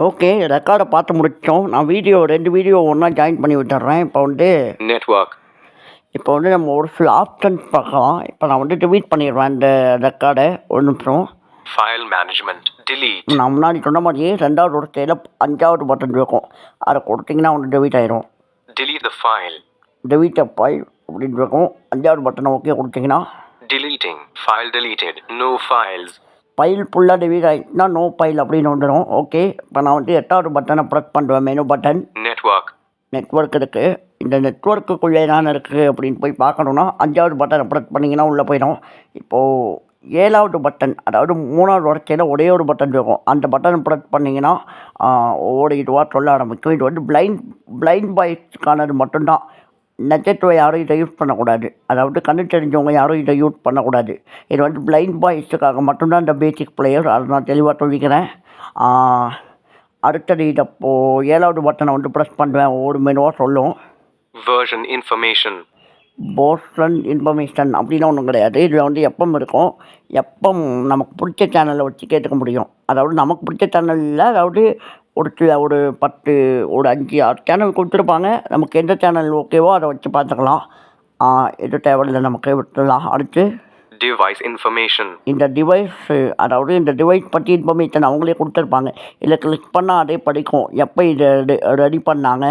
Okay ரெக்கார்டை பார்த்து முடிச்சிட்டோம் நான் வீடியோ ரெண்டு வீடியோ ஒன்றா ஜாயின் பண்ணி விட்டுறேன் இப்போ வந்து Network. இப்போ வந்து நம்ம ஒரு சில ஆப்ஷன்ஸ் பார்க்கலாம் இப்போ நான் வந்து டிவீட் பண்ணிடுவேன் இந்த ரெக்கார்டை ஒரு நிமிஷம் File management. Delete. நான் முன்னாடி சொன்ன மாதிரியே ரெண்டாவது ஒரு ஸ்டேல அஞ்சாவது பட்டன் இருக்கும் அதை கொடுத்தீங்கன்னா வந்து டெவீட் ஆயிரும் Delete the file. டெவீட் ஃபைல் அப்படின்னு இருக்கும் அஞ்சாவது பட்டனை ஓகே கொடுத்தீங்கன்னா Deleting. File deleted. No files. File ஃபுல்லாக டெவீட் ஆகிட்டுனா நோ ஃபைல் அப்படின்னு வந்துடும் ஓகே இப்போ நான் வந்து எட்டாவது பட்டனை ப்ரெஸ் பண்ணுவேன் மெனு பட்டன் Network. நெட்வொர்க் இருக்குது இந்த நெட்வொர்க்குள்ளே என்னென்ன இருக்குது அப்படின்னு போய் பார்க்கணுன்னா அஞ்சாவது பட்டனை ப்ரெஸ் பண்ணிங்கன்னா உள்ளே போயிடும். இப்போது ஏழாவது பட்டன் அதாவது மூணாவது வரைக்கையில் ஒரே ஒரு பட்டன் இருக்கும். அந்த பட்டனை ப்ரெஸ் பண்ணிங்கன்னா ஒவ்வொரு இதுவாக சொல்ல ஆரம்பிக்கும். இது வந்து பிளைண்ட் பிளைண்ட் பாய்ஸ்க்கானது மட்டும்தான். நட்சத்திரம் யாரும் இதை யூஸ் பண்ணக்கூடாது. அதாவது கண்ணு தெரிஞ்சவங்க யாரும் இதை யூஸ் பண்ணக்கூடாது. இது வந்து பிளைண்ட் பாய்ஸுக்காக மட்டும்தான் இந்த பேசிக் பிளேயர் அதை நான் தெளிவாக சொல்லிக்கிறேன். அடுத்தது இதை இப்போது ஏழாவது பட்டனை வந்து ப்ரெஸ் பண்ணுவேன் ஒவ்வொரு மெனுவாக சொல்லும். Version information. போஸ்டன் இன்ஃபர்மேஷன் அப்படின்னு ஒன்றும் கிடையாது. இதில் வந்து எப்பம் இருக்கும்? எப்பம் நமக்கு பிடிச்ச சேனலை வச்சு கேட்டுக்க முடியும். அதாவது நமக்கு பிடிச்ச சேனலில் அதாவது ஒரு சில ஒரு பத்து ஒரு அஞ்சு ஆறு சேனல் கொடுத்துருப்பாங்க. நமக்கு எந்த சேனல் ஓகேவோ அதை வச்சு பார்த்துக்கலாம். எது தேவையில்லை நமக்கு விட்டுடலாம். அடுத்து Device information. இந்த டிவைஸ் அதாவது இந்த டிவைஸ் பற்றி இன்ஃபர்மேஷன் அவங்களே கொடுத்துருப்பாங்க. இதில் கிளிக் பண்ணால் அதே படிக்கும். எப்போ இதை ரெடி பண்ணாங்க?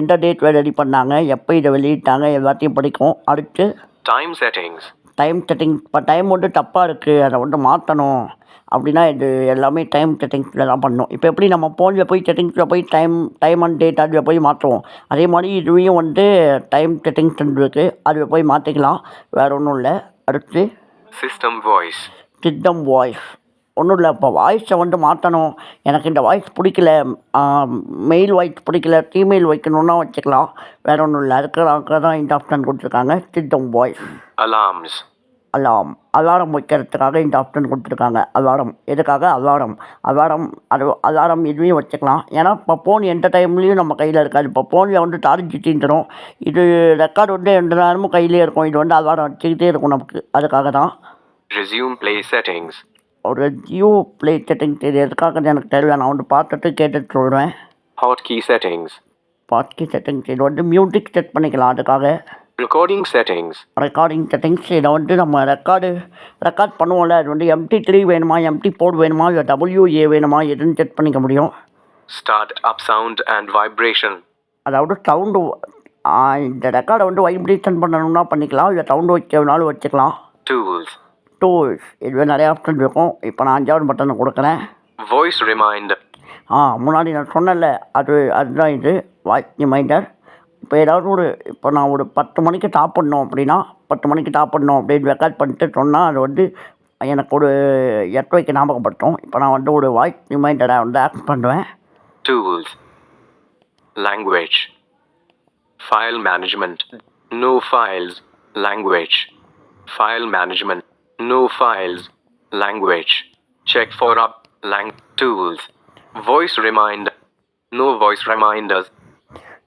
எந்த டேட்டில் ரெடி பண்ணாங்க? எப்போ இதை வெளியிட்டாங்க? எல்லாத்தையும் படிக்கும். அடுத்து Time settings. டைம் செட்டிங் இப்போ டைம் வந்து தப்பாக இருக்குது அதை வந்து மாற்றணும். அப்படின்னா இது எல்லாமே டைம் செட்டிங்ஸில் தான் பண்ணணும் இப்போ எப்படி நம்ம ஃபோனில் போய் செட்டிங்ஸில் போய் டைம் டைம் அண்ட் டேட் அதில் போய் மாற்றுவோம் அதே மாதிரி இதுலேயும் வந்து டைம் செட்டிங்ஸ் இருக்குது அதில் போய் மாற்றிக்கலாம் வேறு ஒன்றும் இல்லை. அடுத்து System voice. சித்தம் வாய்ஸ் ஒன்றும் இல்லை. இப்போ வாய்ஸை வந்து மாற்றணும் எனக்கு இந்த வாய்ஸ் பிடிக்கல. மெயில் வாய்ஸ் பிடிக்கல. ஃபீமெயில் வைக்கணுன்னா வச்சுக்கலாம். வேறு ஒன்றும் இல்லை. அதுக்காக தான் இந்த ஆப்ஷன் கொடுத்துருக்காங்க. சித்தம் வாய்ஸ் Alarms. அலாம் அலாரம் வைக்கிறதுக்காக இந்த ஆப்ஷன் கொடுத்துருக்காங்க. அலாரம். எதுக்காக? அலாரம். அலாரம் அது அலாரம் இதுலேயும் வச்சுக்கலாம். ஏன்னா இப்போ ஃபோன் எந்த டைம்லேயும் நம்ம கையில் இருக்காது. இப்போ ஃபோனில் வந்து சார்ஜ் தீந்துடும் இது ரெக்கார்டு வந்து எந்த நேரமும் கையிலே இருக்கும். இது வந்து அலாரம் வச்சுக்கிட்டே இருக்கும் நமக்கு. அதுக்காக தான். Resume play settings. ஒரு ஜியோ ப்ளே செட்டிங்ஸ் இது எதுக்காக எனக்கு தெரியல. நான் வந்து பார்த்துட்டு கேட்டுட்டு சொல்கிறேன் Hotkey settings. பாட்கி செட்டிங்ஸ் இது வந்து மியூசிக் செட் பண்ணிக்கலாம். அதுக்காக. Recording settings. ரெக்கார்டிங் செட்டிங்ஸ் இதை வந்து நம்ம ரெக்கார்டு ரெக்கார்ட் பண்ணுவோம்ல அது வந்து எம்டி த்ரீ வேணுமா எம்டி ஃபோர் வேணுமா இல்லை டபிள்யூஏ வேணுமா எதுன்னு செட் பண்ணிக்க முடியும் Start up sound and vibration. அதாவது சவுண்டு இந்த ரெக்கார்டை வந்து வைப்ரேஷன் பண்ணணும்னா பண்ணிக்கலாம் இல்லை சவுண்டு வைக்கணும்னாலும் வச்சுக்கலாம் Tools. டூல்ஸ் இது நிறைய ஆப்ஷன் இருக்கும் இப்போ நான் அஞ்சாவது பட்டனை கொடுக்குறேன் Voice reminder. ஆ முன்னாடி நான் சொன்னேன்ல அது அதுதான் இது வாய்ஸ் ரிமைண்டர் இப்போ ஏதாவது ஒரு இப்போ நான் ஒரு பத்து மணிக்கு டாப் பண்ணோம் அப்படின்னா பத்து மணிக்கு டாப் பண்ணோம் அப்படின்னு ரெக்கார்ட் பண்ணிட்டு சொன்னால் அது வந்து எனக்கு ஒரு எட்வைக்கு ஞாபகப்படுத்தும். இப்போ நான் வந்து ஒரு வாய்ஸ் ரிமைண்டடாக வந்து ஆக்ட் பண்ணுவேன். Tools language file management no files language file management no files language check for up lang tools voice remind no voice reminders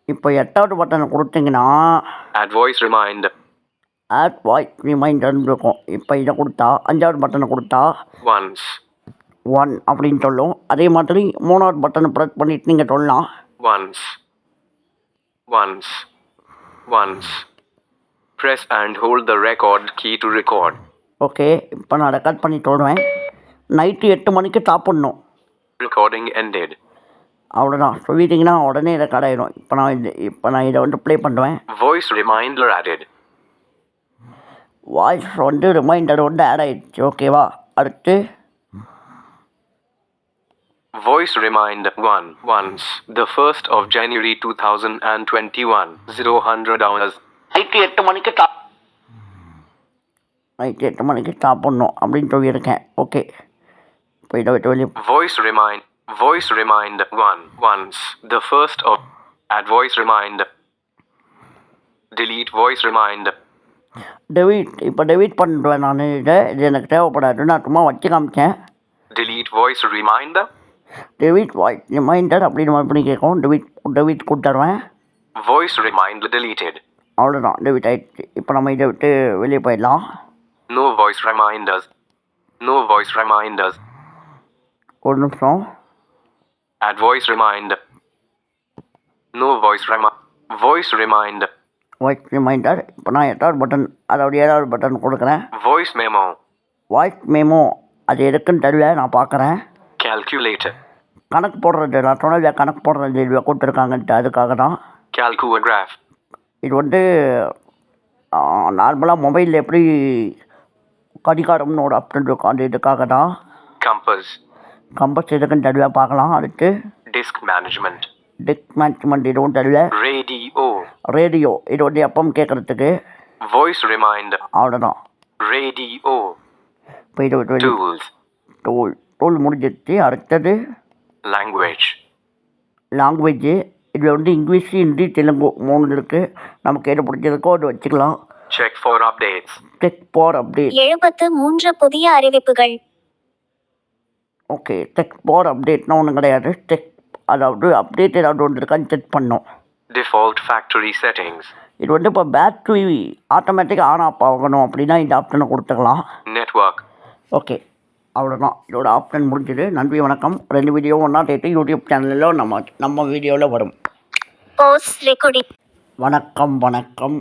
இப்போ எட்டாவது பட்டனை கொடுத்தீங்கன்னா Add voice reminder. Add voice ரிமைண்டர்னு இருக்கும் இப்போ இதை கொடுத்தா அஞ்சாவது பட்டனை கொடுத்தா Once. ஒன் அப்படின்னு சொல்லும் அதே மாதிரி மூணாவது பட்டனை ப்ரெஸ் பண்ணிட்டு நீங்கள் சொல்லலாம் Once. Once. Once. Press and hold the record key to record. Okay இப்போ நான் ரெக்கார்ட் பண்ணி சொல்லுவேன் நைட்டு எட்டு மணிக்கு சாப்பிட்ணும் Recording ended. அவ்வளோதான் சொல்லிட்டீங்கன்னா உடனே ரெக்கார்ட் ஆயிடும் இப்போ நான் இது இப்போ நான் இதை வந்து ப்ளே பண்ணுவேன். Voice reminder added. வாய்ஸ் வந்து ரிமைண்டர் வந்து ஆட் ஆயிடுச்சு. ஓகேவா அடுத்து. Voice reminder 1 once. The 1st of January 2021 0 hours. Night எட்டு மணிக்கு சா நைட்டு எட்டு மணிக்கு சாப்பிட்ணும் அப்படின்னு சொல்லியிருக்கேன். ஓகே இப்போ இதை விட்டு வெளியே voice remind 1 once the 1st of add voice reminder delete voice reminder டெவிட் இப்போ டெவிட் பண்ணுறேன் நான் இதை இது எனக்கு தேவைப்படாது நான் சும்மா வச்சு காமிச்சேன் delete voice reminder டெவிட் வாய்ஸ் ரிமைண்டர் அப்படின்னு மறுபடியும் கேட்கும் டெவிட் டெவிட் கொடுத்துருவேன் voice reminder deleted அவ்வளோதான் டெவிட் ஆயிடுச்சு இப்போ நம்ம இதை விட்டு வெளியே போயிடலாம் no voice reminders no voice reminders ஒரு நிமிஷம் Add voice reminder. No voice reminder. Voice reminder. Voice reminder இப்போ நான் எட்டாவது பட்டன் அதாவது ஏழாவது பட்டன் கொடுக்குறேன் Voice memo. வாய்ஸ் மேமோ அது எதுக்குன்னு தெரியல நான் பார்க்குறேன் Calculator. கணக்கு போடுறது நான் சொன்னது கணக்கு போடுறது இது கொடுத்துருக்காங்கன்ட்டு அதுக்காக தான் Calcograph. இது வந்து நார்மலாக மொபைலில் எப்படி கடிகாரம்னு ஒரு ஆப்ஷன் இருக்கும் அந்த இதுக்காக தான் Compass. கம்பஸ் எதுக்குன்னு தெரியல பார்க்கலாம் அடுத்து Disk management. டிக் மேனேஜ்மெண்ட் இதுவும் தெரியல Radio. ரேடியோ இது வந்து எப்பவும் கேட்குறதுக்கு Voice reminder. அவ்வளோதான் Radio. இப்போ இது Tools. டூல் டூல் முடிஞ்சிருச்சு அடுத்தது Language. லாங்குவேஜு இதில் வந்து இங்கிலீஷ் ஹிந்தி தெலுங்கு மூணு இருக்குது நமக்கு எது பிடிச்சிருக்கோ அது வச்சுக்கலாம் Check for updates. Check for update எழுபத்து மூன்று புதிய அறிவிப்புகள் ஓகே டெக் போர் அப்டேட்னா ஒன்றும் கிடையாது. டெக் அதாவது அப்டேட் ஏதாவது ஒன்று இருக்கான்னு செக் பண்ணோம். Default factory settings. இது வந்து இப்போ பேட்ரி ஆட்டோமேட்டிக்காக ஆன் ஆஃப் ஆகணும் அப்படின்னா இந்த ஆப்ஷனை கொடுத்துக்கலாம். Network. ஓகே அவ்வளோதான் இதோட ஆப்ஷன் முடிஞ்சது. நன்றி வணக்கம். ரெண்டு வீடியோ ஒன்றா சேர்த்து யூடியூப் சேனலில் நம்ம நம்ம வீடியோவில் வரும். வணக்கம் வணக்கம்.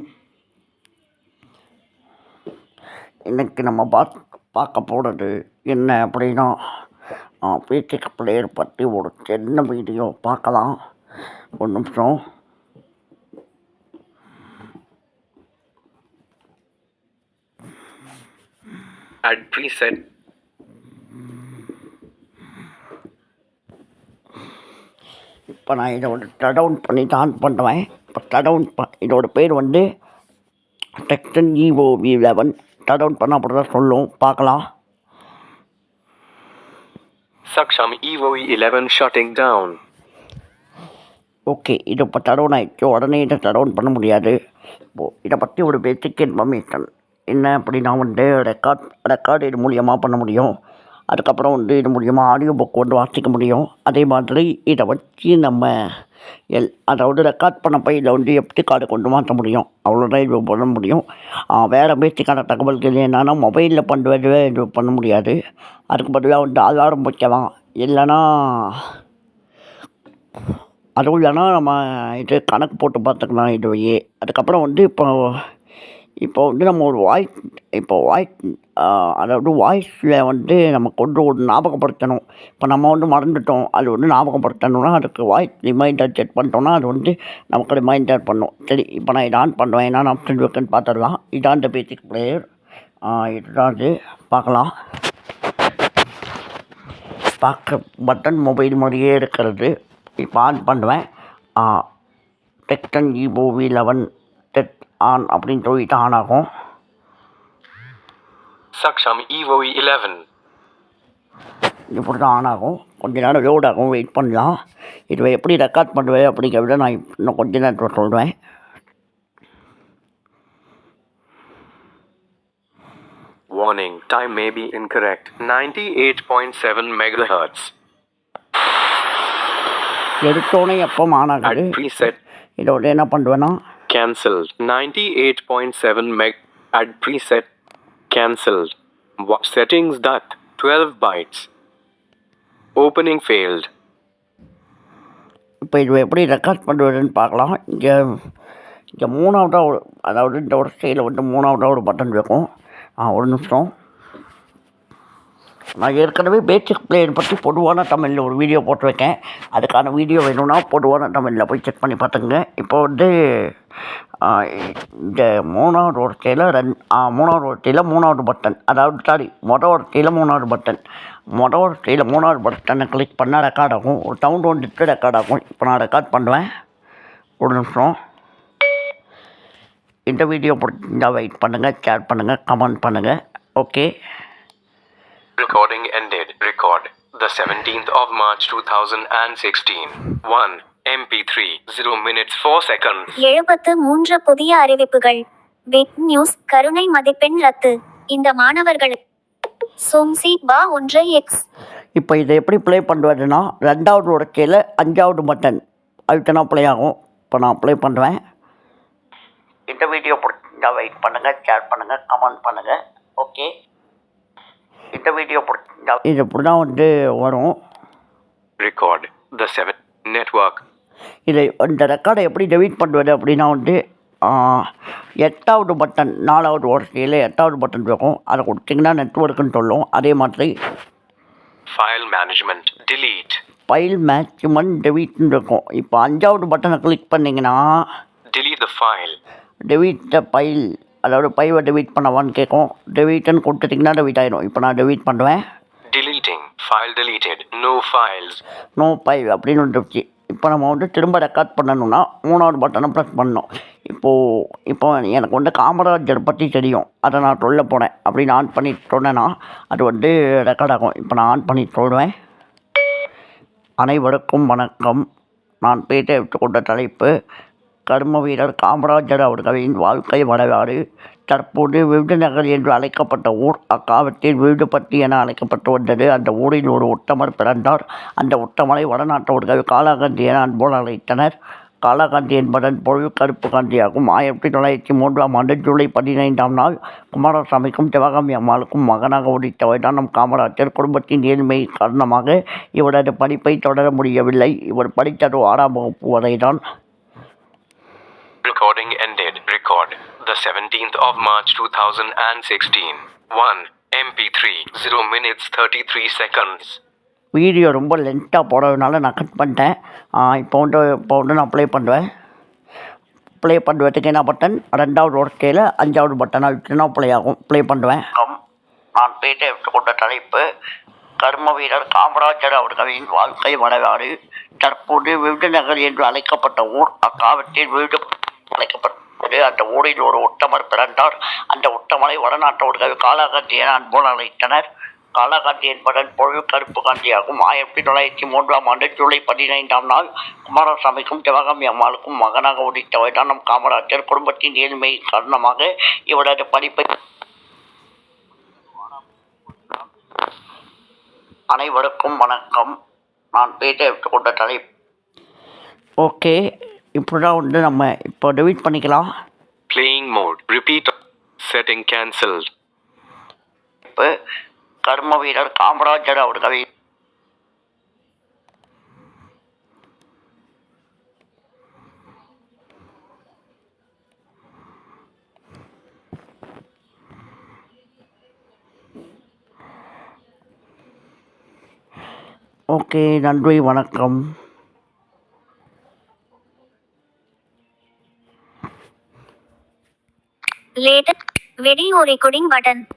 இன்னைக்கு நம்ம பார்க்க பார்க்க போகிறது என்ன அப்படின்னா பேசிக் பிளேயர் பற்றி ஒரு சின்ன வீடியோ பார்க்கலாம். ஒரு நிமிஷம். இப்போ நான் இதை ஒரு டவுன் பண்ணி ஆன் பண்ணுவேன். இப்போ டவுன் ப இதோட பேர் வந்து டெக்டன் ஈவோ வி லெவன் டவுன் பண்ண அப்படி தான் சொல்லும். பார்க்கலாம். Saksham Evo 11 shutting down. Okay இது இப்போ டவுன் ஆயிடுச்சு உடனே இதை டவுன் பண்ண முடியாது. இப்போது இதை பற்றி ஒரு பேசிக் இன்ஃபர்மேஷன் என்ன அப்படின்னா வந்து ரெக்கார்ட் ரெக்கார்டு இது மூலியமாக பண்ண முடியும்? அதுக்கப்புறம் வந்து இது மூலியமாக ஆடியோ புக் வந்து வாசிக்க முடியும்? அதே மாதிரி இதை வச்சு நம்ம எல் அதாவது ரெக்கார்ட் பண்ணப்போ இதை வந்து எப்படி கார்டு கொண்டு மாற்ற முடியும்? அவ்வளோதான் இது பண்ண முடியும். வேறு பேசிக்கான தகவல்கள் என்னென்னா மொபைலில் பண்ணுறது இது பண்ண முடியாது. அதுக்கு பதிலாக வந்து ஆதாரம் வைக்கலாம். இல்லைன்னா அதுவும் இல்லைன்னா நம்ம இது கணக்கு போட்டு பார்த்துக்கலாம் இதுவையே. அதுக்கப்புறம் வந்து இப்போ இப்போ வந்து நம்ம ஒரு வாய்ஸ் இப்போ வாய்ஸ் அதாவது வாய்ஸில் வந்து நம்ம கொண்டு ஒரு ஞாபகப்படுத்தணும். இப்போ நம்ம வந்து மறந்துட்டோம் அது வந்து ஞாபகப்படுத்தணும்னா அதுக்கு வாய்ஸ் ரிமைண்டர் செட் பண்ணிட்டோம்னா அது வந்து நமக்கு ரிமைண்டர் பண்ணும். சரி இப்போ நான் இதை ஆன் பண்ணுவேன். என்னென்ன ஆப்ஷன் இருக்குன்னு பார்த்துடலாம். இதான் இந்த பேசிக் பிளேயர் இதுதான் இது பார்க்கலாம். பார்க்க பட்டன் மொபைல் மாதிரியே இருக்கிறது. இப்போ ஆன் பண்ணுவேன். டெக்டன் இபோவி லெவன் ஆன் அப்படின்னு சொல்லிட்டு ஆன் ஆகும் Saksham Evo 11. இப்படி தான் ஆன் ஆகும் கொஞ்ச நேரம் லோட் ஆகும் வெயிட் பண்ணலாம் இதை எப்படி ரெக்கார்ட் பண்ணுவேன் அப்படிங்கிறத நான் இன்னும் கொஞ்ச நேரத்தில் சொல்கிறேன் Warning, time may be incorrect. 98.7 megahertz. எடுத்தோடனே எப்போ ஆன் ஆகுது. இதோட என்ன பண்ணுவேன்னா Cancelled. 98.7 meg. Add preset. Cancelled. Settings that 12 bytes. Opening failed. இப்போ இது எப்படி ரெக்கார்ட் பண்ணுவதுன்னு பார்க்கலாம் இங்கே இங்கே மூணாவதாக ஒரு அதாவது இந்த ஒரு சைடில் வந்து மூணாவதாக ஒரு பட்டன் இருக்கும் ஆ ஒரு நிமிஷம் நான் ஏற்கனவே பேசிக் பிளேயர் பற்றி பொதுவான தமிழில் ஒரு வீடியோ போட்டிருக்கேன் அதுக்கான வீடியோ வேணும்னா பொதுவான தமிழில் போய் செக் பண்ணி பார்த்துங்க இப்போ வந்து இந்த மூணாவது ஒருத்தையில் ரெண் மூணாவது ஒருத்தையில் மூணாவது பட்டன் அதாவது சாரி மொதல் ஒருத்தையில் மூணாவது பட்டன் மொதல் ஒருத்தையில் மூணாவது பட்டனை கிளிக் பண்ணால் ரெக்கார்ட் ஆகும் ஒரு சவுண்ட் வந்துட்டு ரெக்கார்ட் ஆகும் இப்போ நான் ரெக்கார்ட் பண்ணுவேன் ஒரு நிமிஷம் இந்த வீடியோ பிடிச்சிருந்தால் வெயிட் பண்ணுங்கள் ஷேர் பண்ணுங்கள் கமெண்ட் பண்ணுங்கள் okay Recording ended. Record. The 17th of March 2016. 1. MP3. 0 minutes 4 seconds. எழுபத்து மூன்று புதிய அறிவிப்புகள் பிக் நியூஸ் கருணை மதிப்பெண் ரத்து இந்த மாணவர்கள் சோம்சி பா ஒன்று எக்ஸ் இப்போ இதை எப்படி ப்ளே பண்ணுவதுன்னா ரெண்டாவது உடக்கையில் அஞ்சாவது பட்டன் அழுத்தினா ப்ளே ஆகும் இப்போ நான் ப்ளே பண்ணுவேன் இந்த வீடியோ பிடிச்சிருந்தா வெயிட் பண்ணுங்கள் ஷேர் பண்ணுங்கள் கமெண்ட் பண்ணுங்கள் ஓகே இந்த வீடியோ பிடிச்சிருந்தா இது இப்படி தான் வந்து வரும் Record. The 7 network. இதை இந்த ரெக்கார்டை எப்படி டெலீட் பண்ணுவது அப்படின்னா வந்து எட்டாவது பட்டன் நாலாவது வரிசையில் எட்டாவது பட்டன் இருக்கும் அதை கொடுத்தீங்கன்னா நெட்ஒர்க்குன்னு சொல்லும் அதே மாதிரி File management. Delete. File maximum டெலீட்னு இருக்கும் இப்போ அஞ்சாவது பட்டனை கிளிக் பண்ணிங்கன்னா Delete the file. Delete the file அதாவது ஃபைவை டெலீட் பண்ணவான்னு கேட்கும் டெலீட்னு கொடுத்துட்டிங்கன்னா டெலீட் ஆயிடும் இப்போ நான் டெலீட் பண்ணுவேன் Deleting. File deleted. No files. No five அப்படின்னு வந்துருச்சு இப்போ நம்ம வந்து திரும்ப ரெக்கார்ட் பண்ணணும்னா மூணாவது பட்டனை ப்ரெஸ் பண்ணணும். இப்போது இப்போ எனக்கு வந்து காமராஜர் பற்றி தெரியும். அதை நான் சொல்ல போனேன் அப்படின்னு ஆன் பண்ணி சொன்னேன்னா அது வந்து ரெக்கார்ட் ஆகும். இப்போ நான் ஆன் பண்ணி சொல்லுவேன் அனைவருக்கும் வணக்கம். நான் பேச எடுத்துக்கொண்ட தலைப்பு கர்ம வீரர் காமராஜர் அவர்களின் வாழ்க்கை வரலாறு. தற்போது விருதுநகர் என்று அழைக்கப்பட்ட ஊர் அக்காலத்தில் விருதுபட்டி என அழைக்கப்பட்டு வந்தது. அந்த ஊரில் ஒரு உத்தமர் பிறந்தார். அந்த உத்தமரை வடநாட்டவர்கள் காலாகாந்தி என அன்போல் அழைத்தனர். காலாகாந்தி என்பதன் பொருள் கருப்பு காந்தியாகும். ஆயிரத்தி தொள்ளாயிரத்தி மூன்றாம் ஆண்டு ஜூலை பதினைந்தாம் நாள் குமாரசாமிக்கும் சிவகாமி அம்மாளுக்கும் மகனாக உதித்தவர் தான் நம் காமராஜர். குடும்பத்தின் ஏழ்மை காரணமாக இவரது படிப்பை தொடர முடியவில்லை. இவர் படித்தது ஆறாம் வகுப்பு வரைதான். Recording ended. Record. The 17th of March 2016. 1. MP3. 0 minutes 33 seconds. Video ரொம்ப லென்த்தாக போடுறதுனால நான் கட் பண்ணிட்டேன் இப்போ வந்து இப்போ வந்து நான் ப்ளே பண்ணுவேன் ப்ளே பண்ணுறதுக்கு என்ன பட்டன் ரெண்டாவது ஒர்க்கையில் அஞ்சாவது பட்டன் அழுத்தினா ப்ளே ஆகும் ப்ளே பண்ணுவேன் நான் பேச எடுத்துக்கொண்ட தலைப்பு கர்ம வீரர் காமராஜர் அவர்களின் வாழ்க்கை வரலாறு தற்போது விருதுநகர் என்று அழைக்கப்பட்ட ஊர் அக்காலத்தில் விருது அழைக்கப்பட்டது அந்த ஊரில் ஒரு உத்தமர் பிறந்தார். அந்த உத்தமனை வடநாட்டவர்கள் காலாகாந்தி என அழைத்தனர். காலாகாந்தி என்பதன் பொழுது கருப்பு காந்தியாகும் ஆயிரத்தி தொள்ளாயிரத்தி மூன்றாம் ஆண்டு ஜூலை பதினைந்தாம் நாள் குமாரசாமிக்கும் சிவகாமி அம்மாளுக்கும் மகனாக உதித்தவர் தான் நம் காமராஜர் குடும்பத்தின் ஏழ்மை காரணமாக இவரது படிப்பை அனைவருக்கும் வணக்கம். நான் பேச கொண்ட தலை ஓகே. இப்படி தான் வந்து நம்ம இப்போ டெலிட் பண்ணிக்கலாம் Playing mode. Repeat. Setting cancelled. இப்போ கர்ம வீரர் காமராஜர் அவர்கள் ஓகே நன்றி வணக்கம் latest video recording button